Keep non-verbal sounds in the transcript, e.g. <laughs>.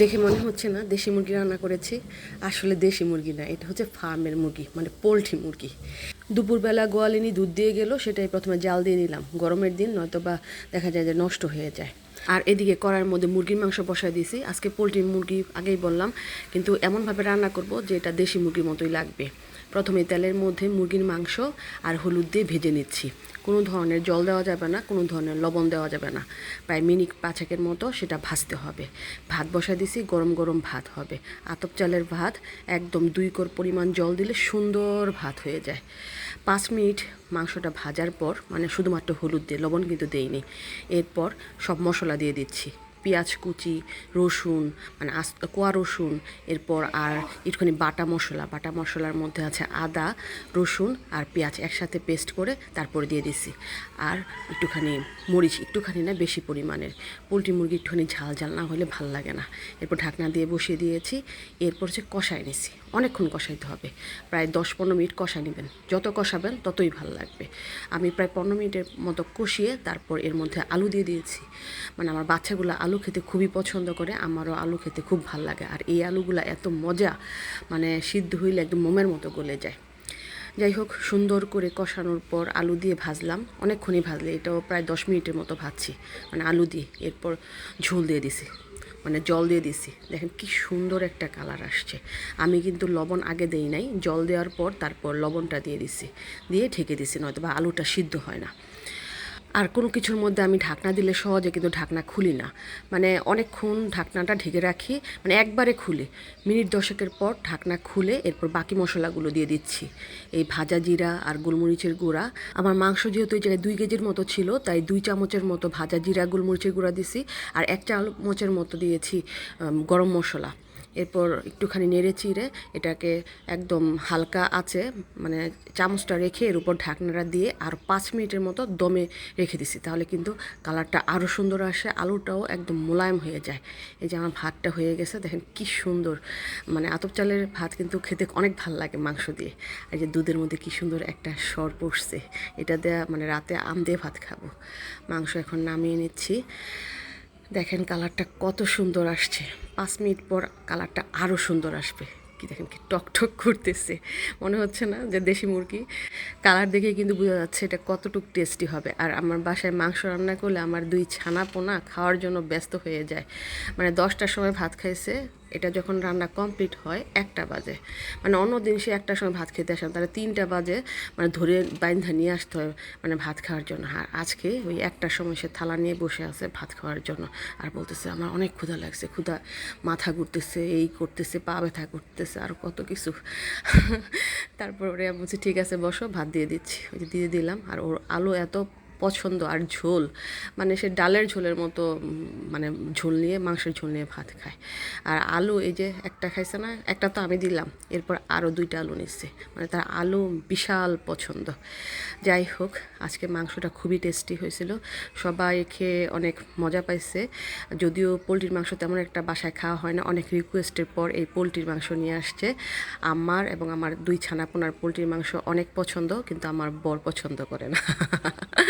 দেখে মনে হচ্ছে না, দেশি মুরগি রান্না করেছি। আসলে দেশি মুরগি না, এটা হচ্ছে ফার্মের মুরগি মানে পোলট্রি মুরগি। দুপুরবেলা গোয়ালিনি দুধ দিয়ে গেল, সেটাই প্রথমে জাল দিয়ে নিলাম। গরমের দিন নয়তো বা দেখা যায় যে নষ্ট হয়ে যায়। আর এদিকে কড়ার মধ্যে মুরগির মাংস বসায় দিয়েছি। আজকে পোলট্রি মুরগি আগেই বললাম, কিন্তু এমনভাবে রান্না করব যে এটা দেশি মুরগির মতোই লাগবে। প্রথমে তেলের মধ্যে মুরগির মাংস আর হলুদ দিয়ে ভেজে নিচ্ছি। কোনো ধরনের জল দেওয়া যাবে না, কোনো ধরনের লবণ দেওয়া যাবে না। প্রায় মিনিট পাঁচেকের মতো সেটা ভাজতে হবে। ভাত বসাই দিছি গরম গরম ভাত হবে। আতপ চালের ভাত একদম দুই কোর পরিমাণ জল দিলে সুন্দর ভাত হয়ে যায়। পাঁচ মিনিট মাংসটা ভাজার পর মানে শুধুমাত্র হলুদ দিয়ে, লবণ কিন্তু দেইনি। এরপর সব মশলা দিয়ে দিচ্ছি। পেঁয়াজ, কুচি, রসুন মানে আস কোয়া রসুন, এরপর আর একটুখানি বাটা মশলা। বাটা মশলার মধ্যে আছে আদা, রসুন আর পেঁয়াজ একসাথে পেস্ট করে তারপরে দিয়ে দিছি। আর একটুখানি মরিচ, একটুখানি না বেশি পরিমাণের। পোলট্রি মুরগি একটুখানি ঝাল ঝাল না হলে ভালো লাগে না। এরপর ঢাকনা দিয়ে বসিয়ে দিয়েছি। এরপর হচ্ছে কষায় নিছি। অনেকক্ষণ কষাইতে হবে। প্রায় দশ পনেরো মিনিট কষা নেবেন। যত কষাবেন ততই ভালো লাগবে। আমি প্রায় পনেরো মিনিটের মতো কষিয়ে তারপর এর মধ্যে আলু দিয়ে দিয়েছি। মানে আমার বাচ্চাগুলো আলু খেতে খুবই পছন্দ করে, আমারও আলু খেতে খুব ভালো লাগে। আর এই আলুগুলো এত মজা মানে সিদ্ধ হইলে একদম মোমের মতো গলে যায়। যাই হোক, সুন্দর করে কষানোর পর আলু দিয়ে ভাজলাম। অনেকক্ষণই ভাজলে, এটাও প্রায় দশ মিনিটের মতো ভাজছি। মানে আলু দিয়ে, এরপর ঝোল দিয়ে দিছি। মানে জল দিয়ে দিছি। দেখেন কি সুন্দর একটা কালার আসছে। আমি কিন্তু লবণ আগে দেই নাই, জল দেওয়ার পর তারপর লবণটা দিয়ে দিছি। দিয়ে ঢেকে দিছি নয়তো বা আলুটা সিদ্ধ হয় না। আর কোনো কিছুর মধ্যে আমি ঢাকনা দিলে সহজে কিন্তু ঢাকনা খুলি না। মানে অনেকক্ষণ ঢাকনাটা ঢেকে রাখি মানে একবারে খুলে। মিনিট দশেকের পর ঢাকনা খুলে এরপর বাকি মশলাগুলো দিয়ে দিচ্ছি। এই ভাজা জিরা আর গোলমরিচের গুঁড়া। আমার মাংস যেহেতু এই জায়গায় দুই কেজির মতো ছিল, তাই দুই চামচের মতো ভাজা জিরা, গোলমরিচের গুঁড়া দিছি। আর এক চামচের মতো দিয়েছি গরম মশলা। এরপর একটুখানি নেড়ে চিড়ে এটাকে একদম হালকা আছে মানে চামচটা রেখে এর উপর ঢাকনাটা দিয়ে আর পাঁচ মিনিটের মতো দমে রেখে দিছি। তাহলে কিন্তু কালারটা আরও সুন্দর আসে, আলুটাও একদম মোলায়েম হয়ে যায়। এই যে আমার ভাতটা হয়ে গেছে, দেখেন কি সুন্দর। মানে আতপ চালের ভাত কিন্তু খেতে অনেক ভালো লাগে মাংস দিয়ে। আর যে দুধের মধ্যে কি সুন্দর একটা সর পড়ছে। এটা দেয়া মানে রাতে আম দিয়ে ভাত খাব। মাংস এখন নামিয়ে নিচ্ছি। দেখেন কালারটা কত সুন্দর আসছে। পাঁচ মিনিট পর কালারটা আরও সুন্দর আসবে। কি দেখেন কি টকটক টক করতেছে। মনে হচ্ছে না যে দেশি মুরগি। কালার দেখে কিন্তু বোঝা যাচ্ছে এটা কতটুক টেস্টি হবে। আর আমার বাসায় মাংস রান্না করলে আমার দুই ছানা পোনা খাওয়ার জন্য ব্যস্ত হয়ে যায়। মানে দশটার সময় ভাত খাইছে এটা যখন রান্না কমপ্লিট হয়, একটা বাজে। মানে অন্য দিন সে একটার সময় ভাত খেতে আসে তাহলে তিনটা বাজে মানে ধরে বাইন্ধা নিয়ে আসতে হয় মানে ভাত খাওয়ার জন্য। আর আজকে ওই একটার সময় সে থালা নিয়ে বসে আছে ভাত খাওয়ার জন্য। আর বলতেছে, আমার অনেক ক্ষুধা লাগছে, ক্ষুধা, মাথা ঘুরতেছে, এই করতেছে, পা ব্যথা করতেছে, আর কত কিছু। তারপর ওরে বলছি, ঠিক আছে, বসো, ভাত দিয়ে দিচ্ছি। ওই যে দিয়ে দিলাম, আর ওর আলো এত পছন্দ আর ঝোল মানে সে ডালের ঝোলের মতো মানে ঝোল নিয়ে, মাংসের ঝোল নিয়ে ভাত খায়। আর আলু এই যে একটা খাইছে না, একটা তো আমি দিলাম, এরপর আরও দুইটা আলু নিচ্ছে। মানে তার আলু বিশাল পছন্দ। যাই হোক, আজকে মাংসটা খুবই টেস্টি হয়েছিল। সবাই খেয়ে অনেক মজা পাইছে। যদিও পোলট্রির মাংস তেমন একটা বাসায় খাওয়া হয় না, অনেক রিকোয়েস্টের পর এই পোলট্রির মাংস নিয়ে আসছে। আমার এবং আমার দুই ছানাপোনার পোলট্রির মাংস অনেক পছন্দ, কিন্তু আমার বর পছন্দ করে না। <laughs>